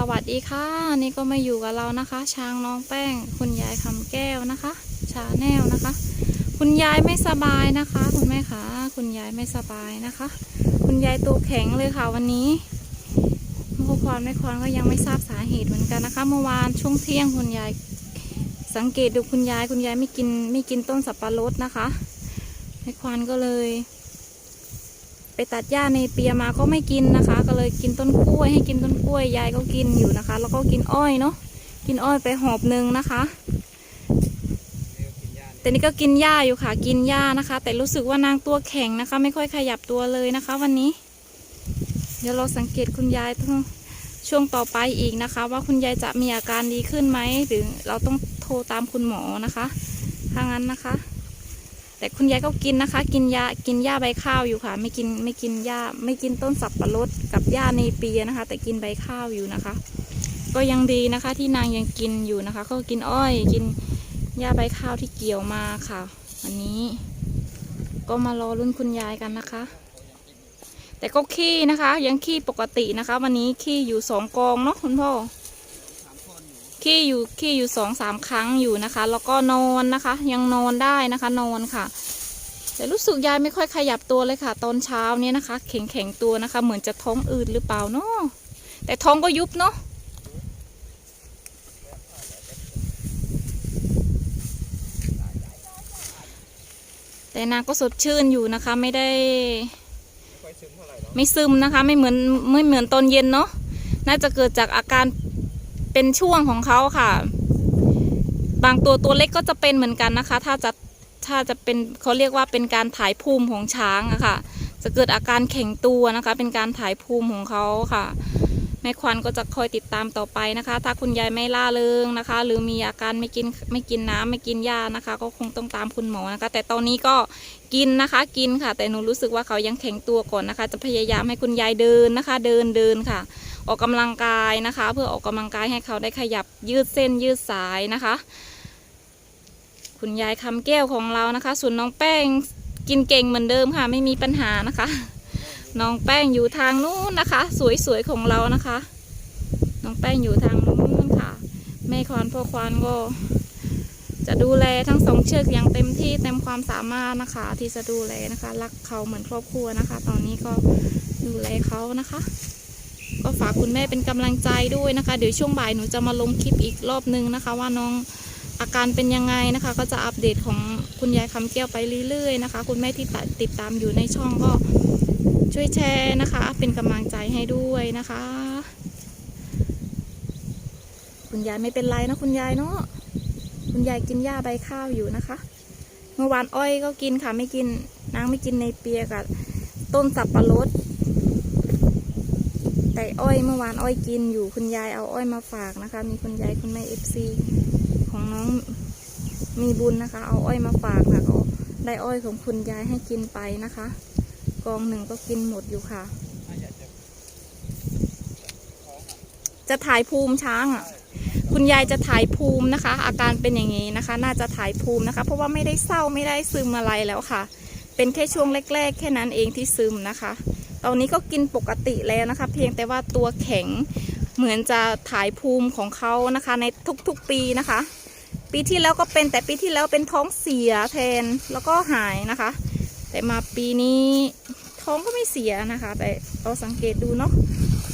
สวัสดีค่ะ นี่ก็มาอยู่กับเรานะคะ ช้างน้องแป้ง คุณยายคำแก้วนะคะ ชาแนลนะคะ คุณยายไม่สบายนะคะ คุณแม่คะคุณยายไม่สบายนะคะ คุณยายตัวแข็งเลยค่ะวันนี้เมื่อควานไม่ควานก็ยังไม่ทราบสาเหตุเหมือนกันนะคะ เมื่อวานช่วงเที่ยงคุณยาย สังเกตดูคุณยาย คุณยายไม่กินไม่กินต้นสับปะรดนะคะแม่ควานก็เลย ไปตัดหญ้าในเปียมาก็ไม่กินนะคะ ก็เลยกินต้นกล้วยให้กินต้นกล้วยยายก็กินอยู่นะคะ แล้วก็กินอ้อยเนาะกินอ้อยไปหอบหนึ่งนะคะแต่นี่ก็กินหญ้าอยู่ค่ะ กินหญ้านะคะ แต่รู้สึกว่านางตัวแข็งนะคะ ไม่ค่อยขยับตัวเลยนะคะ วันนี้ เดี๋ยวเราสังเกตคุณยายต้องช่วงต่อไปอีกนะคะ ว่าคุณยายจะมีอาการดีขึ้นไหมหรือเราต้องโทรตามคุณหมอนะคะถ้างั้นนะคะ แต่คุณยายก็กินนะคะ กินยากินหญ้าใบข้าวอยู่ค่ะ ไม่กินไม่กินหญ้าไม่กินต้นสับปะรดกับหญ้าในปีนะคะ แต่กินใบข้าวอยู่นะคะ ก็ยังดีนะคะ ที่นางยังกินอยู่นะคะ ก็กินอ้อยกินหญ้าใบข้าวที่เกี่ยวมาค่ะอันนี้ก็มารอรุ่นคุณยายกันนะคะ แต่ก็ขี้นะคะ ยังขี้ปกตินะคะ วันนี้ขี้อยู่สองกองเนาะคุณพ่อ ขี้อยู่ขี้อยู่สองสามครั้งอยู่นะคะ แล้วก็นอนนะคะ ยังนอนได้นะคะนอนค่ะ แต่รู้สึกยายไม่ค่อยขยับตัวเลยค่ะ ตอนเช้าเนี่ยนะคะ แข็งแข็งตัวนะคะ เหมือนจะท้องอืดหรือเปล่าเนาะแต่ท้องก็ยุบเนาะแต่นางก็สดชื่นอยู่นะคะ ไม่ได้ไม่ซึมนะคะ ไม่เหมือนไม่เหมือนตอนเย็นเนาะน่าจะเกิดจากอาการ เป็นช่วงของเขาค่ะ บางตัวตัวเล็กก็จะเป็นเหมือนกันนะคะ ถ้าจะถ้าจะเป็นเขาเรียกว่าเป็นการถ่ายภูมิของช้างอะค่ะ จะเกิดอาการแข็งตัวนะคะ เป็นการถ่ายภูมิของเขาค่ะแม่ควันก็จะคอยติดตามต่อไปนะคะ ถ้าคุณยายไม่ล่าเริงนะคะ หรือมีอาการไม่กินไม่กินน้ำไม่กินยานะคะ ก็คงต้องตามคุณหมอนะคะ แต่ตอนนี้ก็กินนะคะกินค่ะ แต่หนูรู้สึกว่าเขายังแข็งตัวก่อนนะคะ จะพยายามให้คุณยายเดินนะคะ เดินเดินค่ะ ออกกำลังกายนะคะ เพื่อออกกำลังกายให้เขาได้ขยับยืดเส้นยืดสายนะคะ คุณยายคำแก้วของเรานะคะ ส่วนน้องแป้งกินเก่งเหมือนเดิมค่ะ ไม่มีปัญหานะคะ น้องแป้งอยู่ทางนู้นนะคะ สวยๆของเรานะคะ น้องแป้งอยู่ทางนู้นค่ะแม่ควานพ่อควานก็จะดูแลทั้งสองเชือกอย่างเต็มที่เต็มความสามารถนะคะ ที่จะดูแลนะคะ รักเขาเหมือนครอบครัวนะคะ ตอนนี้ก็ดูแลเขานะคะ ก็ฝากคุณแม่เป็นกำลังใจด้วยนะคะ เดี๋ยวช่วงบ่ายหนูจะมาลงคลิปอีกรอบนึงนะคะ ว่าน้องอาการเป็นยังไงนะคะ ก็จะอัปเดตของคุณยายคำแก้วไปเรื่อยๆนะคะ คุณแม่ที่ติดตามอยู่ในช่องก็ช่วยแชร์นะคะ เป็นกำลังใจให้ด้วยนะคะ คุณยายไม่เป็นไรนะคุณยายเนาะคุณยายกินหญ้าใบข้าวอยู่นะคะ เมื่อวานอ้อยก็กินค่ะไม่กินนางไม่กินในเปียกับต้นสับปะรด แต่อ้อยเมื่อวานอ้อยกินอยู่คุณยายเอาอ้อยมาฝากนะคะ มีคุณยายคุณแม่เอฟซีของน้องมีบุญนะคะ เอาอ้อยมาฝากค่ะก็ได้อ้อยของคุณยายให้กินไปนะคะ กองหนึ่งก็กินหมดอยู่ค่ะ จะถ่ายภูมิช้างอะคุณยายจะถ่ายภูมินะคะ อาการเป็นอย่างนี้นะคะ น่าจะถ่ายภูมินะคะ เพราะว่าไม่ได้เศร้าไม่ได้ซึมอะไรแล้วค่ะ เป็นแค่ช่วงแรก ๆ แค่นั้นเองที่ซึมนะคะ ตอนนี้ก็กินปกติแล้วนะคะ เพียงแต่ว่าตัวแข็งเหมือนจะถ่ายภูมิของเขานะคะ ในทุกๆปีนะคะ ปีที่แล้วก็เป็นแต่ปีที่แล้วเป็นท้องเสียแทนแล้วก็หายนะคะ แต่มาปีนี้ท้องก็ไม่เสียนะคะ แต่เราสังเกตดูเนาะ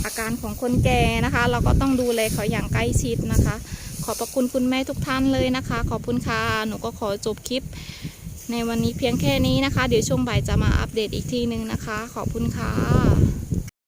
อาการของคนแก่นะคะ เราก็ต้องดูแลเขาอย่างใกล้ชิดนะคะ ขอบพระคุณคุณแม่ทุกท่านเลยนะคะ ขอบคุณค่ะหนูก็ขอจบคลิป ในวันนี้เพียงแค่นี้นะคะ เดี๋ยวช่วงบ่ายจะมาอัปเดตอีกทีนึงนะคะ ขอบคุณค่ะ